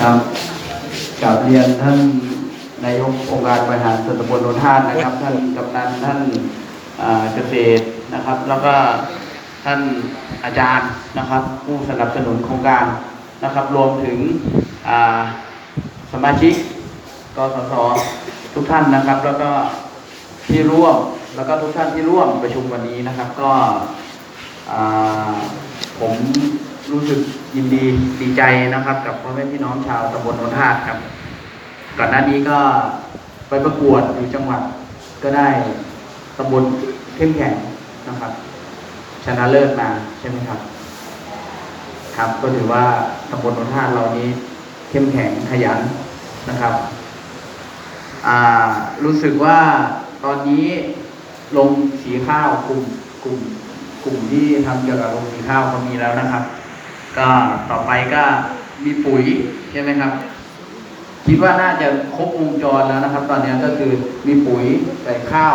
ครับกราบเรียนท่านนายกองค์การบริหารส่วนตำบลโนนทานนะครับ ท่านกำนันท่านอ่าเกษตรนะครับ แล้วก็ท่านอาจารย์นะครับ ผู้สนับสนุนโครงการนะครับ รวมถึงอ่าสมาชิกกสศทุกท่านนะครับ แล้วก็ที่ร่วมแล้วก็ทุกท่านที่ร่วมประชุมวันนี้นะครับ ก็อ่าผม รู้สึกยินดีดีใจนะครับ กับพ่อแม่พี่น้องชาวตำบลโนนทาครับ ก่อนหน้านี้ก็ไปประกวดอยู่จังหวัดก็ได้ตำบลเข้มแข็งนะครับ ชนะเลิศมาใช่ไหมครับ ครับก็ถือว่าตำบลโนนทาเรานี้เข้มแข็งขยันนะครับอ่ารู้สึกว่าตอนนี้ลงสีข้าวกลุ่มกลุ่มกลุ่มที่ทำเกี่ยวกับลงสีข้าวเขามีแล้วนะครับ ก็ต่อไปก็มีปุ๋ยใช่ไหมครับ คิดว่าน่าจะครบวงจรแล้วนะครับ ตอนนี้ก็คือมีปุ๋ยใส่ข้าว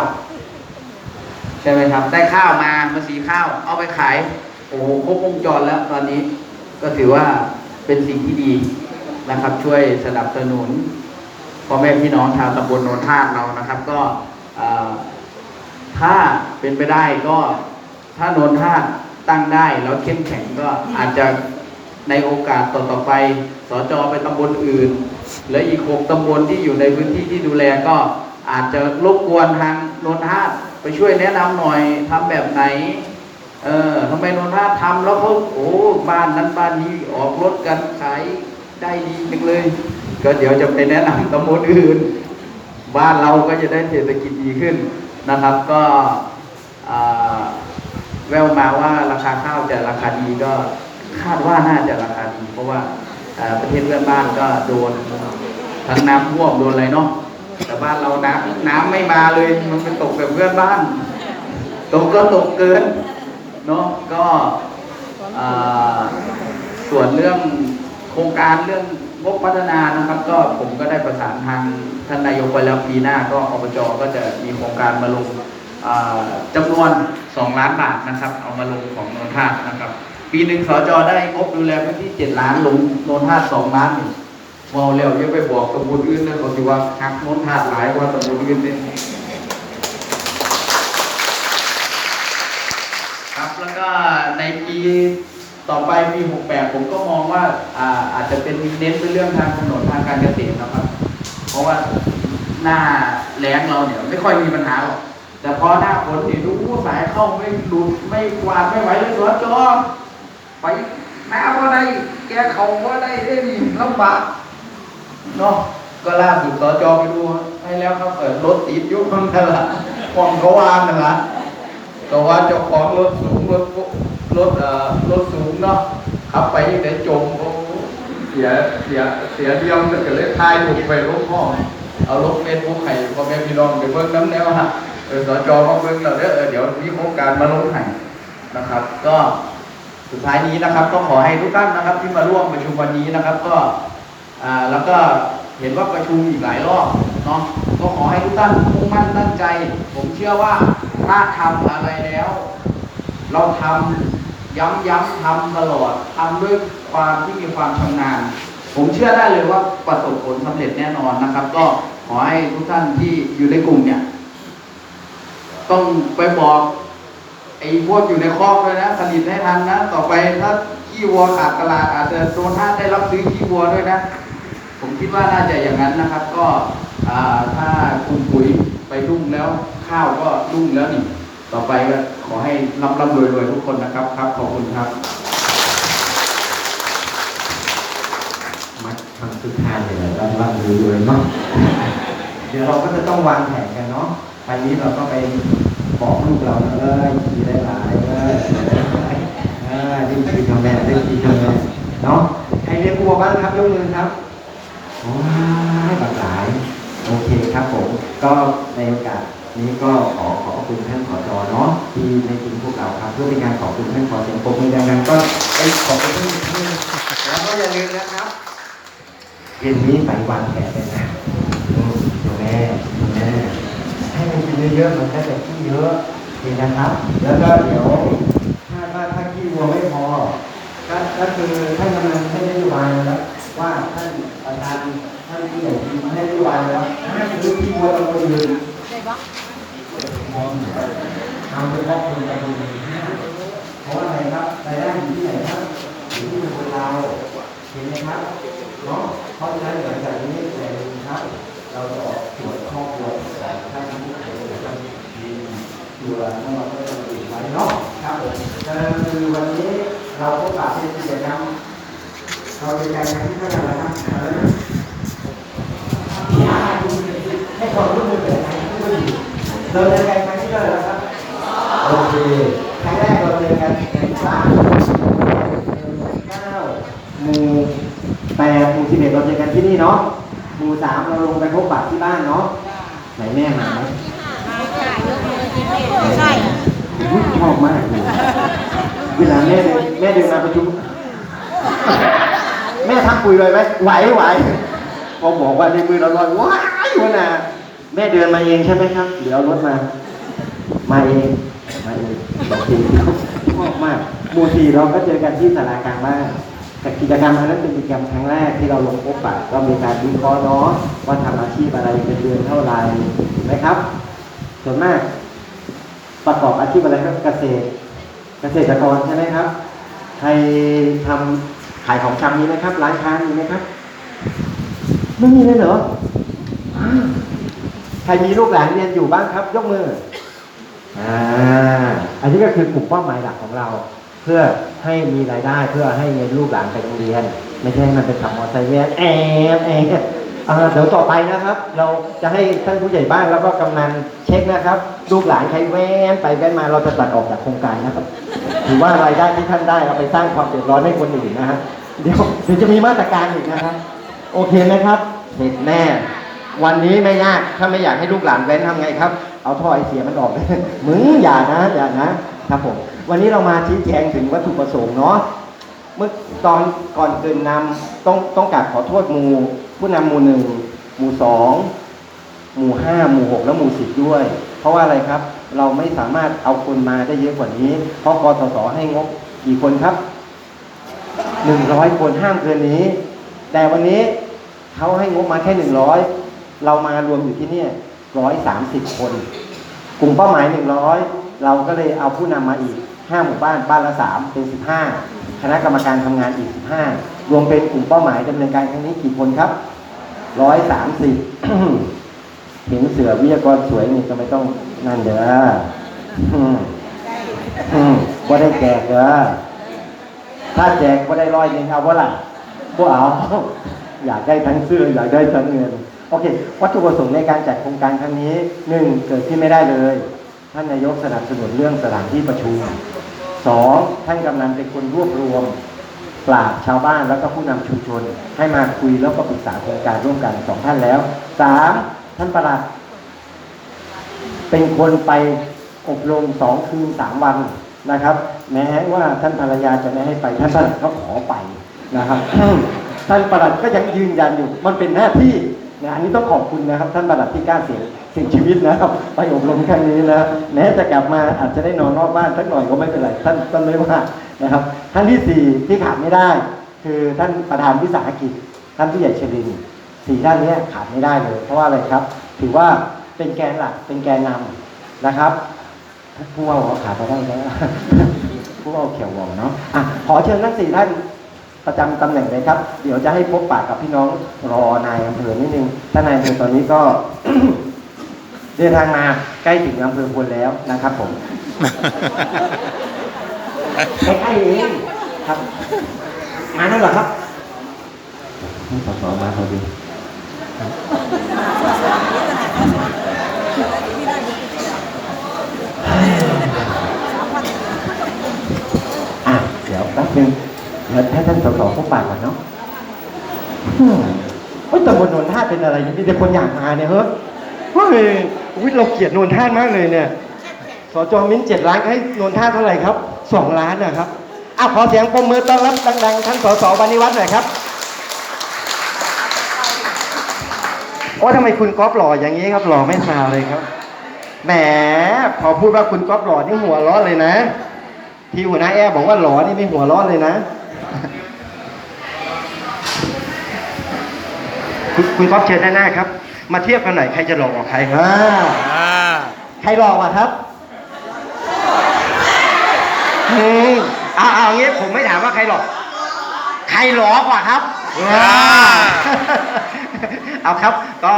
ใช่ไหมครับ ได้ข้าวมามาสีข้าว เอาไปขาย โอ้โหครบวงจรแล้ว ตอนนี้ก็ถือว่าเป็นสิ่งที่ดีนะครับ ช่วยสนับสนุนพ่อแม่พี่น้องชาวตำบลโนนทาเรานะครับ ก็ถ้าเป็นไปได้ก็ถ้าโนนทา ตั้งได้แล้วเข้มแข็งก็อาจจะในโอกาสต่อๆไป สจไปตำบลอื่น และอีกหกตำบลที่อยู่ในพื้นที่ที่ดูแลก็อาจจะรบกวนทางนนทาไปช่วยแนะนำหน่อยทำแบบไหน เออทำไมนนทาสทำแล้วเขาโอ้บ้านนั้นบ้านนี้ออกรถกันขายได้ดีจังเลย ก็เดี๋ยวจะไปแนะนำตำบลอื่น บ้านเราก็จะได้เศรษฐกิจดีขึ้นนะครับ ก็แววมาว่า จะราคาดีก็คาดว่าน่าจะราคาดี เพราะว่าประเทศเพื่อนบ้านก็โดนทั้งน้ำท่วมโดนอะไรเนาะแต่บ้านเราน้ำน้ำไม่มาเลยมันไปตกแบบเพื่อนบ้านตกก็ตกเกินเนาะก็ส่วนเรื่องโครงการเรื่องงบพัฒนานะครับ ก็ผมก็ได้ประสานทางท่านนายกไปแล้วปีหน้าก็อบจก็จะมีโครงการมาลง จำนวน 2 ล้านบาทนะครับ เอามาลงของโนนทาสนะครับ ปีหนึ่งสจได้งบดูแลพื้นที่ 7 ล้านลงโนนทาส2ล้านนี่เมาแล้วยังไปบอกตำบลอื่นนะเขาสิว่าหักโนนทาสหลายกว่าตำบลอื่นเนี่ยครับแล้วก็ในปีต่อไปปี 68 ผมก็มองว่าอาอาจจะเป็นเน้นไปเรื่องทางถนนทางการเกษตรนะครับ เพราะว่าหน้าแล้งเราเนี่ยไม่ค่อยมีปัญหาหรอก แต่พอหน้าฝนนี่ดูสายเข้าไม่หลุดไม่กวาดไม่ไหวเลยสวนจอไปน้ำก็ได้แกเขาก็ได้ได้นี่ลำบากเนาะก็ล่าสุดสจไปดูให้แล้วครับเปิดรถติดยุคข้างตลาดฟองเขาวานนั่นละก็ว่าเจ้าของรถสูงรถรถเอ่อรถสูงเนาะขับไปยังไงจมโอ้เสียเสียเสียเดียวก็เลยทายถูกไปรถห้องเอาลงเฟซบุ๊กให้พ่อแม่พี่น้องไปเบิ่งน้ำแนวฮะ สจมาเบิ่งแล้วเด้อเออเดี๋ยวมีโครงการมาลงให้นะครับ ก็สุดท้ายนี้นะครับ ก็ขอให้ทุกท่านนะครับ ที่มาร่วมประชุมวันนี้นะครับ ก็อ่าแล้วก็เห็นว่าประชุมอีกหลายรอบเนาะก็ขอให้ทุกท่านมุ่งมั่นตั้งใจ ผมเชื่อว่าถ้าทำอะไรแล้ว เราทำย้ำๆทำตลอดทำด้วยความที่มีความชำนาญผมเชื่อได้เลยว่าประสบผลสำเร็จแน่นอนนะครับ ก็ขอให้ทุกท่านที่อยู่ในกลุ่มเนี่ย ต้องไปบอก ไอ้พวกอยู่ในคอกด้วยนะผลิตให้ทันนะ ต่อไปถ้าขี้วัวขาดตลาดอาจจะโดนท่าสได้รับซื้อขี้วัวด้วยนะ ผมคิดว่าน่าจะอย่างนั้นนะครับ ก็ถ้าคุณปุ๋ยไปรุ่งแล้ว ข้าวก็รุ่งแล้วนี่ ต่อไปก็ขอให้ร่ำร่ำรวยรวยทุกคนนะครับครับ ขอบคุณครับมัดทำสุดท้ายเลยร่ำร่ำรวยรวยเนาะ เดี๋ยวเราก็จะต้องวางแผนกันเนาะอันนี้เราก็ไปบอกลูกเราเอ้ยขี่ได้หลายเอ้ยเอ้ยดิ้นขี่ทำแม่ดิ้นขี่ทำแม่เนาะใครเรียนครูบ้างครับยกมือครับว้ายหลากหลายโอเคครับผม ก็ในโอกาสนี้ก็ขอขอบคุณท่านขอจอเนาะที่ในทีมพวกเราครับ เพื่อเป็นการขอบคุณท่านขอเสียงปรบมือดังๆก็ไปขอบคุณท่านอีกทีแล้วก็อย่าลืมนะครับเย็นนี้ไปวางแผนเลยนะอืมเดี๋ยวแม่เดี๋ยวแม่ ให้มันกิน เยอะมันก็จะขี้เยอะดีนะครับ แล้วก็เดี๋ยวถ้าถ้าถ้าขี้วัวไม่พอก็ก็คือท่านกำลังให้นโยบายแล้วว่าท่านประธานท่านผู้ใหญ่ทีมให้นโยบายแล้วห้ามซื้อที่วัวตะบนอื่นทำไปเพราะคนตะบนอื่นเพราะอะไรครับรายได้อยู่ที่ไหนครับอยู่ที่คนเราเห็นไหมครับเนาะเพราะฉะนั้นหลังจากนี้แต่หนึ่งครับ เราจะออกตรวจครอบครัวของท่านผู้ใหญ่นะครับมี ตัวแล้วเราก็จะดูไว้เนาะครับผมคือวันนี้เราก็ปรับเป็นกิจกรรมเราเป็นการทำที่เท่าไหร่นะครับเออให้ความร่วมมือกับทางผู้ดีเราเจอกันครั้งที่เท่าไหร่แล้วครับโอเคครั้งแรกเราเจอกันในบ้านเก้าหมู่แปดหมู่สิบเอ็ดเราเจอกันที่นี่เนาะหมู่สามเราลงไปพบปะที่บ้านเนาะไหนแม่มาไหม ใช่อุ๊ยชอบมากเลยเวลาแม่เดินแม่เดินมาประชุม แม่ทักคุยเลยไหมไหวไหวพอบอกว่าในมือเราลอยว้ายวะน่ะแม่เดินมาเองใช่ไหมครับ เดี๋ยวเอารถมา มาเองมาเองโอเคครับชอบมากหมู่สี่เราก็เจอกันที่สารากลางบ้านแต่กิจกรรมอันนั้นเป็นกิจกรรมครั้งแรกที่เราลงพบปะก็มีการวิเคราะห์เนาะว่าทำอาชีพอะไรเป็นเดือนเท่าไหร่ถูกไหมครับส่วนมาก ประกอบอาชีพอะไรครับเกษตร เกษตรกรใช่ไหมครับ ใครทำขายของชำมีไหมครับ ร้านค้ามีไหมครับ ไม่มีเลยเหรอใครมีลูกหลานเรียนอยู่บ้างครับ ยกมืออ่าอันนี้ก็คือกลุ่มเป้าหมายหลักของเรา เพื่อให้มีรายได้เพื่อให้เงินลูกหลานไปโรงเรียน ไม่ใช่ให้มันเป็นขับมอเตอร์ไซค์แวนแอบแอบ เดี๋ยวต่อไปนะครับ เราจะให้ท่านผู้ใหญ่บ้านแล้วก็กำนันเช็คนะครับ ลูกหลานใครแว้นไปแว้นมาเราจะตัดออกจากโครงการนะครับ ถือว่ารายได้ที่ท่านได้เอาไปสร้างความเดือดร้อนให้คนอื่นนะฮะเดี๋ยวเดี๋ยวจะมีมาตรการอีกนะครับโอเคไหมครับเสร็จแน่วันนี้ไม่ยากถ้าไม่อยากให้ลูกหลานแว้นทำไงครับ เอาท่อไอเสียมันออกมึงอย่านะอย่านะครับผมวันนี้เรามาชี้แจงถึงวัตถุประสงค์เนาะเมื่อตอนก่อนเกินนำต้องต้องกราบขอโทษมู ผู้นำหมู่หนึ่งหมู่สองหมู่ห้าหมู่หกและหมู่สิบด้วย เพราะว่าอะไรครับ เราไม่สามารถเอาคนมาได้เยอะกว่านี้ เพราะกสศให้งบกี่คนครับหนึ่งร้อยคนห้ามเกินนี้ แต่วันนี้เขาให้งบมาแค่หนึ่งร้อยเรามารวมอยู่ที่นี่ร้อยสามสิบคน กลุ่มเป้าหมายหนึ่งร้อยเราก็เลยเอาผู้นำมาอีกห้าหมู่บ้านบ้านละสามเป็นสิบห้า คณะกรรมการทำงานอีกสิบห้ารวมเป็นกลุ่มเป้าหมายดำเนินการครั้งนี้กี่คนครับร้อยสามสิบเห็นเสือวิทยากรสวยนี่ก็ไม่ต้องนั่นเด้ออืมอืมก็ได้แจกเด้อถ้าแจกก็ได้ร้อยหนึ่งเอาว่าล่ะบ่เอาอยากได้ทั้งเสื้ออยากได้ทั้งเงินโอเค วัตถุประสงค์ในการจัดโครงการครั้งนี้หนึ่งเกิดขึ้นไม่ได้เลย ท่านนายกสนับสนุนเรื่องสถานที่ประชุม สองท่านกำนันเป็นคนรวบรวมปราชชาวบ้านแล้วก็ผู้นำชุมชน ให้มาคุยแล้วก็ปรึกษาโครงการร่วมกันสองท่านแล้วสามท่านประหลัดเป็นคนไปอบรมสองคืนสามวันนะครับ แม้ว่าท่านภรรยาจะไม่ให้ไปท่านประหลัดก็ขอไปนะครับ ท่านประหลัดก็ยังยืนยันอยู่ มันเป็นหน้าที่นะอันนี้ต้องขอบคุณนะครับ ท่านประหลัดที่กล้าเสียง เสี่ยงชีวิตนะครับไปอบรมครั้งนี้นะแม้จะกลับมาอาจจะได้นอนนอกบ้านสักหน่อยก็ไม่เป็นไรท่านท่านไม่ว่านะครับ ท่านที่สี่ที่ขาดไม่ได้ คือท่านประธานวิสาหกิจ ท่านผู้ใหญ่เชลินสี่ท่านนี้ขาดไม่ได้เลย เพราะว่าอะไรครับ ถือว่าเป็นแกนหลักเป็นแกนนำนะครับผู้ว่าหัวขาดไปได้แล้วผู้ว่าเขียววองเนาะอะขอเชิญทั้งสี่ท่านประจำตำแหน่งเลยครับ เดี๋ยวจะให้พบปากกับพี่น้องรอนายอำเภอนิดนึงท่านนายอำเภอตอนนี้ก็ ดินทางมาใกล้ถึงอำเภอพลแล้วนะครับผมใกล้ๆเองครับ มาแล้วเหรอครับนี่สสมาพอดีอะเดี๋ยวแป๊บนึงเดี๋ยวให้ท่านสสพบปากก่อนเนาะอืมเฮ้ยแต่บนนนท่าเป็นอะไรมีแต่คนอยากมาเนี่ยเฮ้ยเฮ้ย อุ๊ยเราเกลียดนนท่ามากเลยเนี่ยสจมิ้นเจ็ดล้านให้นนท่าเท่าไหร่ครับสองล้านนะครับอะขอเสียงปรบมือต้อนรับดังๆท่านสสวานิวัฒน์หน่อยครับโอ้ทำไมคุณก๊อฟหล่ออย่างนี้ครับหล่อไม่ซาวเลยครับแหมพอพูดว่าคุณก๊อฟหล่อนี่หัวเร้อนเลยนะที่หัวหน้าแอร์บอกว่าหล่อนี่ไม่หัวเร้อนเลยนะคุณคุณก๊อฟเชิญด้านหน้าครับ มาเทียบกันหน่อยใครจะหลอกกว่าใครอ่าอ่าใครหลอกกว่าครับอืมเอาเอางี้ผมไม่ถามว่าใครหลอก ใครหลอกกว่าครับอ่า เอาครับก็